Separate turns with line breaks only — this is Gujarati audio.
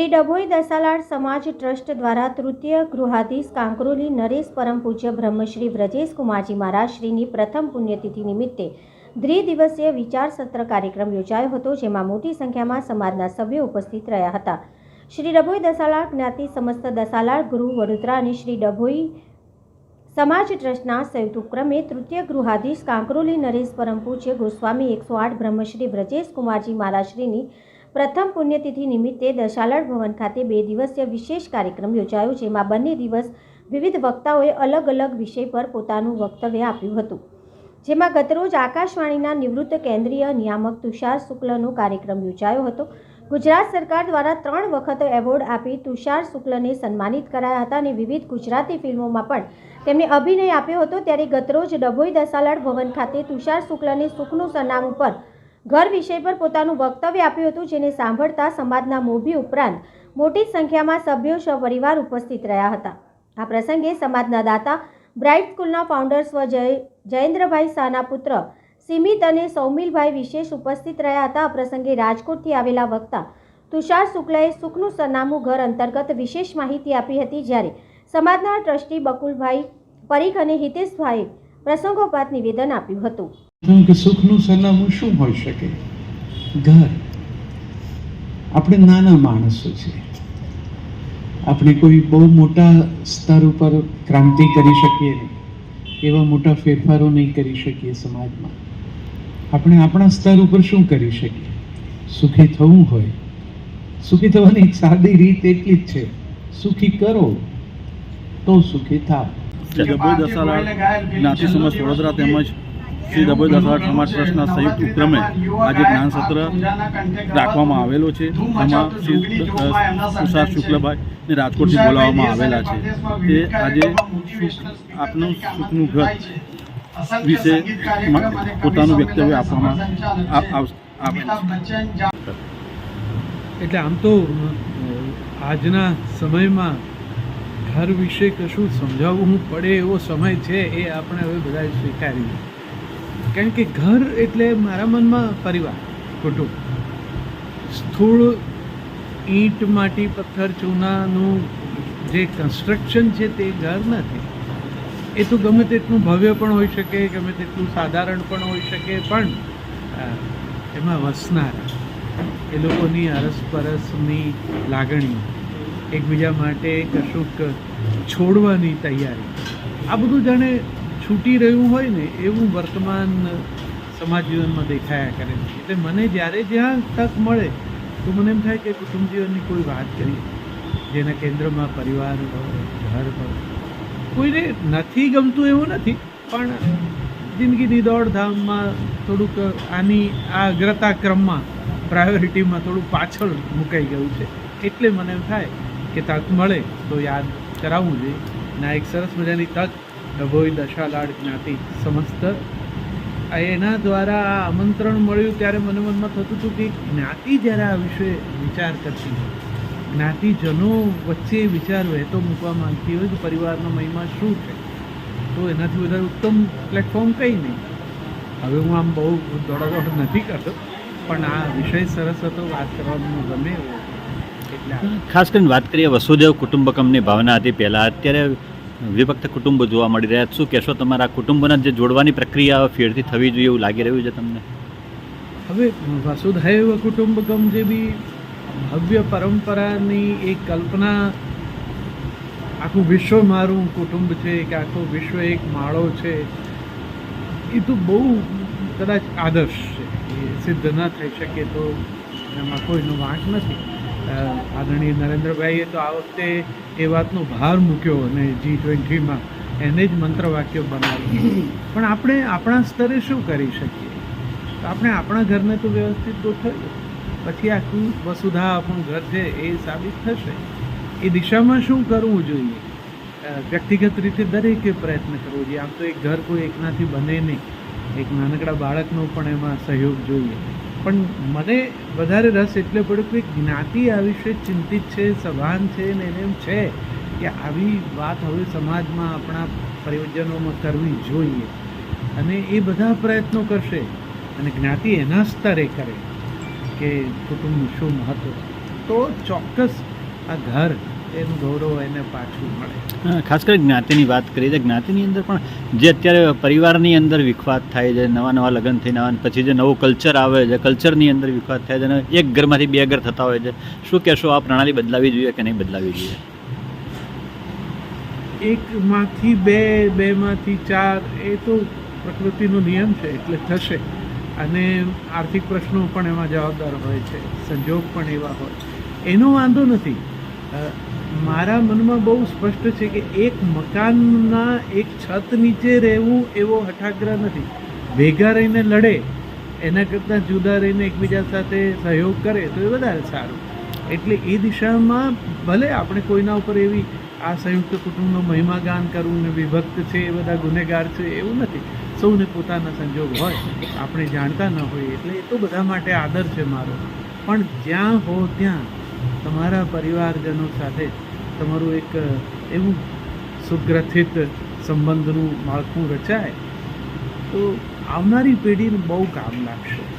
શ્રી ડભોઈ દસાલાડ સમાજ ટ્રસ્ટ દ્વારા તૃતીય ગૃહાધીશ કાંકરોલી નરેશ પરમ પૂજ્ય બ્રહ્મશ્રી વ્રજેશ કુમારજી મહારાજશ્રીની પ્રથમ પુણ્યતિથિ નિમિત્તે દ્વિદિવસીય વિચાર સત્ર કાર્યક્રમ યોજાયો હતો, જેમાં મોટી સંખ્યામાં સમાજના સભ્યો ઉપસ્થિત રહ્યા હતા. શ્રી ડભોઈ દસાલાડ જ્ઞાતિ સમસ્ત દસાલાડ ગૃહ વડોદરા અને શ્રી ડભોઈ સમાજ ટ્રસ્ટના સંયુક્ત ઉપક્રમે તૃતીય ગૃહાધીશ કાંકરોલી નરેશ પરમ પૂજ્ય ગોસ્વામી એકસો આઠ બ્રહ્મશ્રી વ્રજેશ કુમારજી મહારાજશ્રીની પ્રથમ પુણ્યતિથિ નિમિત્તે દશાલળ ભવન ખાતે બે દિવસીય વિશેષ કાર્યક્રમ યોજાયો, જેમાં બંને દિવસ વિવિધ વક્તાઓએ અલગ અલગ વિષય પર પોતાનું વક્તવ્ય આપ્યું હતું. જેમાં ગતરોજ આકાશવાણીના નિવૃત્ત કેન્દ્રીય નિયામક તુષાર શુક્લનો કાર્યક્રમ યોજાયો હતો. ગુજરાત સરકાર દ્વારા ત્રણ વખત એવોર્ડ આપી તુષાર શુક્લને સન્માનિત કરાયા હતા અને વિવિધ ગુજરાતી ફિલ્મોમાં પણ તેમને અભિનય આપ્યો હતો. ત્યારે ગતરોજ ડભોઈ દસાલાડ ભવન ખાતે તુષાર શુક્લને સુખનું સરનામું પર ઘર વિષય પર પોતાનું વક્તવ્ય આપ્યું હતું, જેને સાંભળતા સમાજના મોભી ઉપરાંત મોટી સંખ્યામાં સભ્યો સપરિવાર ઉપસ્થિત રહ્યા હતા. આ પ્રસંગે સમાજના દાતા, બ્રાઇટ સ્કૂલના ફાઉન્ડર સ્વ જય, જયેન્દ્રભાઈ શાહના પુત્ર, સિમિત અને સૌમિલભાઈ વિશેષ ઉપસ્થિત રહ્યા હતા. આ પ્રસંગે રાજકોટથી આવેલા વક્તા તુષાર શુક્લાએ સુખનું સરનામું ઘર અંતર્ગત વિશેષ માહિતી આપી હતી, જ્યારે સમાજના ટ્રસ્ટી બકુલભાઈ પરીખ અને હિતેશભાઈએ પ્રસંગોપાત નિવેદન આપ્યું હતું.
કે સુખનું સરનામું શું હોઈ શકે? ઘર. આપણે નાના માણસો છે આપણે કોઈ બહુ મોટા સ્તર ઉપર ક્રાંતિ કરી શકીએ નહીં. એવા મોટા ફેરફારો નહીં કરી શકીએ સમાજમાં. આપણે આપણા સ્તર ઉપર શું કરી શકીએ? સુખી થવું હોય. સુખી થવાની એક સાદી રીત એટલી જ છે. સુખી કરો. તો સુખી થાવ.
જ્ઞાતિ સમાજ વડોદરા તેમજ શ્રી ડભોઈ દસાલાડ સમાજ ટ્રસ્ટના સંયુક્ત ઉપક્રમે આજે જ્ઞાન રાખવામાં આવેલો છે. એમાં શ્રી તુષાર શુક્લભાઈ ને રાજકોટથી બોલાવવામાં આવેલા છે. તે આજે આપનું સુખનું ઘર વિશે પોતાનું વક્તવ્ય આપવામાં
એટલે આમ તો આજના સમયમાં ઘર વિશે કશું સમજાવવું પડે એવો સમય છે એ આપણે હવે બધા સ્વીકારીએ. કારણ કે ઘર એટલે મારા મનમાં પરિવાર, કુટુંબ. સ્થૂળ ઈંટ, માટી, પથ્થર, ચૂનાનું જે કન્સ્ટ્રક્શન છે તે ઘર નથી. એ તો ગમે તેટલું ભવ્ય પણ હોઈ શકે, ગમે તેટલું સાધારણ પણ હોઈ શકે, પણ એમાં વસનારા એ લોકોની અરસપરસની લાગણી એકબીજા માટે કશુંક છોડવાની તૈયારી. આ બધું જાણે છૂટી રહ્યું હોય ને, એવું વર્તમાન સમાજ જીવનમાં દેખાયા કરે છે. એટલે મને જ્યારે જ્યાં તક મળે, તો મને એમ થાય કે કુટુંબ જીવનની કોઈ વાત કરીએ જેના કેન્દ્રમાં પરિવાર હોય, ઘર હોય. કોઈને નથી ગમતું એવું નથી, પણ જિંદગીની દોડધામમાં થોડુંક આની આ અગ્રતા ક્રમમાં, પ્રાયોરિટીમાં થોડું પાછળ મુકાઈ ગયું છે. એટલે મને એમ થાય કે તક મળે તો યાદ કરાવવું જોઈએ. ના એક સરસ મજાની તક ડભોઈ દશાલાડ જ્ઞાતિ સમસ્ત. એના દ્વારા આ આમંત્રણ મળ્યું ત્યારે મને મનમાં થતું હતું કે જ્ઞાતિ જ્યારે આ વિશે વિચાર કરતી હોય, જ્ઞાતિજનો વચ્ચે વિચાર વહેતો મૂકવા માંગતી હોય કે પરિવારનો મહિમા શું છે? તો એનાથી વધારે ઉત્તમ પ્લેટફોર્મ કંઈ નહીં. હવે હું આમ બહુ દોડાદોડ નથી કરતો, પણ આ વિષય સરસ હતો, વાત કરવાનું ગમે એટલે
ખાસ કરીને વાત કરીએ વસુદેવ કુટુંબકમની ભાવના હતી પહેલાં. અત્યારે વિભક્ત કુટુંબો જોવા મળી રહ્યા શું કહેશો તમારા કુટુંબોના જે જોડવાની પ્રક્રિયા ફેરથી થવી જોઈએ એવું લાગી રહ્યું છે તમને?
હવે વસુધૈવ કુટુંબકમ જે બી ભવ્ય પરંપરાની એક કલ્પના આખું વિશ્વ મારું કુટુંબ છે, કે આખું વિશ્વ એક માળો છે, એ તો બહુ કદાચ આદર્શ છે. એ સિદ્ધ ન થઈ શકે તો એમાં કોઈનો વાંક નથી. આદરણીય નરેન્દ્રભાઈએ તો આ વખતે એ વાતનો ભાર મૂક્યો અને જી ટ્વેન્ટીમાં એને જ મંત્રવાક્ય બનાવ્યું. પણ આપણે આપણા સ્તરે શું કરી શકીએ? તો આપણે આપણા ઘરને તો વ્યવસ્થિત ગોઠવીએ. પછી આખું વસુધા આપણું ઘર છે એ સાબિત થશે. એ દિશામાં શું કરવું જોઈએ? વ્યક્તિગત રીતે દરેકે પ્રયત્ન કરવો જોઈએ. આમ તો એક ઘર કોઈ એકનાથી બને નહીં. એક નાનકડા બાળકનો પણ એમાં સહયોગ જોઈએ. પણ મને વધારે રસ એટલે પડ્યો કે જ્ઞાતિ આ વિશે ચિંતિત છે, સભાન છે ને એને એમ છે કે આવી વાત હવે સમાજમાં આપણા પ્રયોજનોમાં કરવી જોઈએ. અને એ બધા પ્રયત્નો કરશે અને જ્ઞાતિ એના સ્તરે કરે કે કુટુંબનું શું મહત્વ. તો ચોક્કસ આ ઘર એનું ગૌરવ એને પાછું મળે.
ખાસ કરી જ્ઞાતિની વાત કરીએ તો જ્ઞાતિની અંદર પણ જે અત્યારે પરિવારની અંદર વિખવાદ થાય છે નવા નવા લગ્ન થઈ નવા પછી જે નવું કલ્ચર આવે છે કલ્ચરની અંદર વિખવાદ થાય છે અને એક ઘરમાંથી બે ઘર થતા હોય છે. શું કહેશો આ પ્રણાલી બદલાવી જોઈએ કે નહીં બદલાવી જોઈએ?
એકમાંથી બે બેમાંથી ચાર એ તો પ્રકૃતિનો નિયમ છે એટલે થશે. અને આર્થિક પ્રશ્નો પણ એમાં જવાબદાર હોય છે સંજોગ પણ એવા હોય. એનો વાંધો નથી. મારા મનમાં બહુ સ્પષ્ટ છે કે એક મકાનના એક છત નીચે રહેવું એવો હઠાગ્રહ નથી. ભેગા રહીને લડે, એના કરતાં જુદા રહીને એકબીજા સાથે સહયોગ કરે તો એ વધારે સારું. એટલે એ દિશામાં ભલે આપણે કોઈના ઉપર એવી આ સંયુક્ત કુટુંબનો મહિમાગાન કરવું ને વિભક્ત છે, એ બધા ગુનેગાર છે, એવું નથી. સૌને પોતાના સંજોગ હોય, આપણે જાણતા ન હોઈએ, એટલે એ તો બધા માટે આદર છે મારો. પણ જ્યાં હો ત્યાં તમારા પરિવારજનો સાથે તમારું એક એવું સુગ્રથિત સંબંધનું માળખું રચાય, તો આવનારી પેઢીને બહુ કામ લાગશે.